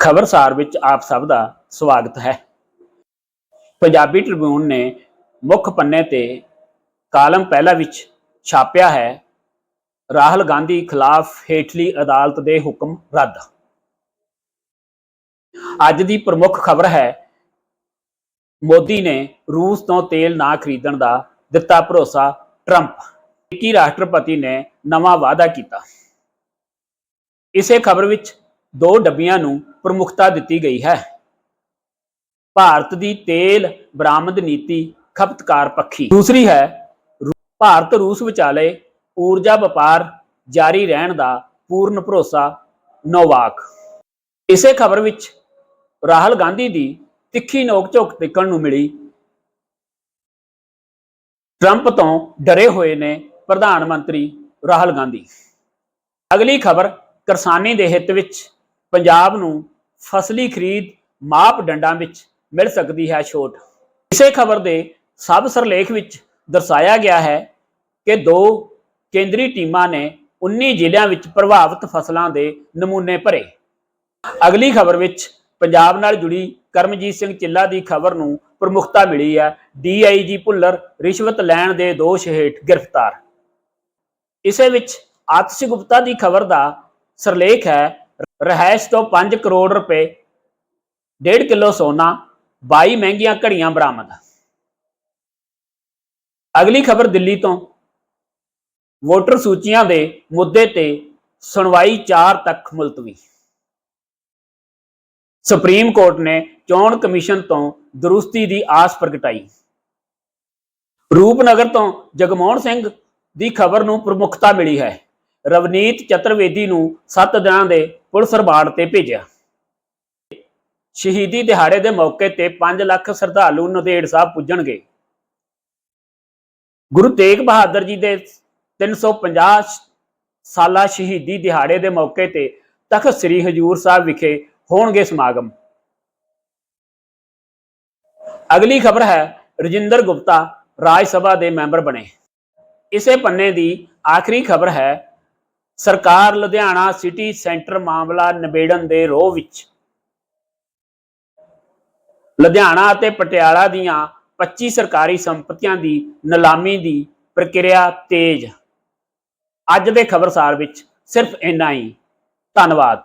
ਖਬਰਸਾਰ ਵਿੱਚ ਆਪ ਸਭ ਦਾ ਸਵਾਗਤ ਹੈ। ਪੰਜਾਬੀ ਟ੍ਰਿਬਿਊਨ ਨੇ ਮੁੱਖ ਪੰਨੇ ਤੇ ਕਾਲਮ ਪਹਿਲਾ ਵਿੱਚ ਛਾਪਿਆ ਹੈ, ਰਾਹੁਲ ਗਾਂਧੀ ਖਿਲਾਫ ਹੇਠਲੀ ਅਦਾਲਤ ਦੇ ਹੁਕਮ ਰੱਦ। ਅੱਜ ਦੀ ਪ੍ਰਮੁੱਖ ਖਬਰ ਹੈ, ਮੋਦੀ ਨੇ ਰੂਸ ਤੋਂ ਤੇਲ ਨਾ ਖਰੀਦਣ ਦਾ ਦਿੱਤਾ ਭਰੋਸਾ ਟਰੰਪ। ਅਮਰੀਕੀ ਰਾਸ਼ਟਰਪਤੀ ਨੇ ਨਵਾਂ ਵਾਅਦਾ ਕੀਤਾ। ਇਸੇ ਖਬਰ ਵਿੱਚ ਦੋ ਡੱਬੀਆਂ ਨੂੰ ਪ੍ਰਮੁਖਤਾ ਦਿੱਤੀ ਗਈ ਹੈ। ਭਾਰਤ ਦੀ ਤੇਲ ਬਰਾਮਦ ਨੀਤੀ ਖਪਤਕਾਰ ਪੱਖੀ। ਦੂਸਰੀ ਹੈ ਭਾਰਤ ਰੂਸ ਵਿਚਾਲੇ ਊਰਜਾ ਵਪਾਰ ਜਾਰੀ ਰਹਿਣ ਦਾ ਪੂਰਨ ਭਰੋਸਾ ਨੋਵਾਕ। ਇਸੇ ਖਬਰ ਵਿੱਚ ਰਾਹੁਲ ਗਾਂਧੀ ਦੀ ਤਿੱਖੀ ਨੋਕ-ਝੋਕ ਦੇਖਣ ਨੂੰ ਮਿਲੀ। ਟਰੰਪ ਤੋਂ ਡਰੇ ਹੋਏ ਨੇ ਪ੍ਰਧਾਨ ਮੰਤਰੀ ਰਾਹੁਲ ਗਾਂਧੀ। ਅਗਲੀ ਖਬਰ ਕਿਸਾਨੀ ਦੇ ਹਿੱਤ ਵਿੱਚ ਪੰਜਾਬ ਨੂੰ ਫਸਲੀ ਖਰੀਦ ਮਾਪਦੰਡਾਂ ਵਿੱਚ ਮਿਲ ਸਕਦੀ ਹੈ ਛੋਟ। ਇਸੇ ਖਬਰ ਦੇ ਸਬ ਸਰਲੇਖ ਵਿੱਚ ਦਰਸਾਇਆ ਗਿਆ ਹੈ ਕਿ ਦੋ ਕੇਂਦਰੀ ਟੀਮਾਂ ਨੇ 19 ਜ਼ਿਲ੍ਹਿਆਂ ਵਿੱਚ ਪ੍ਰਭਾਵਿਤ ਫਸਲਾਂ ਦੇ ਨਮੂਨੇ ਭਰੇ। ਅਗਲੀ ਖਬਰ ਵਿੱਚ ਪੰਜਾਬ ਨਾਲ ਜੁੜੀ ਕਰਮਜੀਤ ਸਿੰਘ ਚਿੱਲਾ ਦੀ ਖਬਰ ਨੂੰ ਪ੍ਰਮੁਖਤਾ ਮਿਲੀ ਹੈ। ਡੀਆਈਜੀ ਭੁੱਲਰ ਰਿਸ਼ਵਤ ਲੈਣ ਦੇ ਦੋਸ਼ ਹੇਠ ਗ੍ਰਿਫਤਾਰ। ਇਸੇ ਵਿੱਚ ਆਤਿਸ਼ ਗੁਪਤਾ ਦੀ ਖਬਰ ਦਾ ਸਰਲੇਖ ਹੈ ਰਹਿائش ਤੋਂ 5 ਕਰੋੜ ਰੁਪਏ 1.5 ਕਿਲੋ ਸੋਨਾ 22 ਮਹਿੰਗੀਆਂ ਘੜੀਆਂ ਬਰਾਮਦ। ਅਗਲੀ ਖਬਰ ਦਿੱਲੀ ਤੋਂ। ਵੋਟਰ ਸੂਚੀਆਂ ਦੇ ਮੁੱਦੇ ਤੇ ਸੁਣਵਾਈ 4 ਤੱਕ ਮੁਲਤਵੀ। ਸੁਪਰੀਮ ਕੋਰਟ ਨੇ ਚੋਣ ਕਮਿਸ਼ਨ ਤੋਂ ਦਰੁਸਤੀ ਦੀ ਆਸ ਪ੍ਰਗਟਾਈ। ਰੂਪਨਗਰ ਤੋਂ ਜਗਮੋਹਨ ਸਿੰਘ ਦੀ ਖਬਰ ਨੂੰ ਪ੍ਰਮੁੱਖਤਾ ਮਿਲੀ ਹੈ। ਰਵਨੀਤ ਚਤੁਰਵੇਦੀ ਨੂੰ 7 ਦਿਨਾਂ ਦੇ ਪੁਲਿਸ ਰਿਮਾਂਡ ਤੇ ਭੇਜਿਆ। ਸ਼ਹੀਦੀ ਦਿਹਾੜੇ ਦੇ ਮੌਕੇ ਤੇ 5 ਲੱਖ ਸ਼ਰਧਾਲੂ ਨੰਦੇੜ ਸਾਹਿਬ ਪੁੱਜਣਗੇ। ਗੁਰੂ ਤੇਗ ਬਹਾਦਰ ਜੀ ਦੇ 350 ਸਾਲਾ ਸ਼ਹੀਦੀ ਦਿਹਾੜੇ ਦੇ ਮੌਕੇ ਤੇ ਤਖਤ ਸ੍ਰੀ ਹਜੂਰ ਸਾਹਿਬ ਵਿਖੇ ਹੋਣਗੇ ਸਮਾਗਮ। ਅਗਲੀ ਖਬਰ ਹੈ, ਰਜਿੰਦਰ ਗੁਪਤਾ ਰਾਜ ਸਭਾ ਦੇ ਮੈਂਬਰ ਬਣੇ। ਇਸੇ ਪੰਨੇ ਦੀ ਆਖਰੀ ਖਬਰ ਹੈ ਸਰਕਾਰ ਲੁਧਿਆਣਾ ਸਿਟੀ ਸੈਂਟਰ ਮਾਮਲਾ ਨਿਬੇੜਨ ਦੇ ਰੋਹ ਵਿੱਚ। ਲੁਧਿਆਣਾ ਅਤੇ ਪਟਿਆਲਾ ਦੀਆਂ 25 ਸਰਕਾਰੀ ਸੰਪਤੀਆਂ ਦੀ ਨਿਲਾਮੀ ਦੀ ਪ੍ਰਕਿਰਿਆ ਤੇਜ਼। ਅੱਜ ਦੇ ਖਬਰਸਾਰ ਵਿੱਚ ਸਿਰਫ ਇੰਨਾ ਹੀ। ਧੰਨਵਾਦ।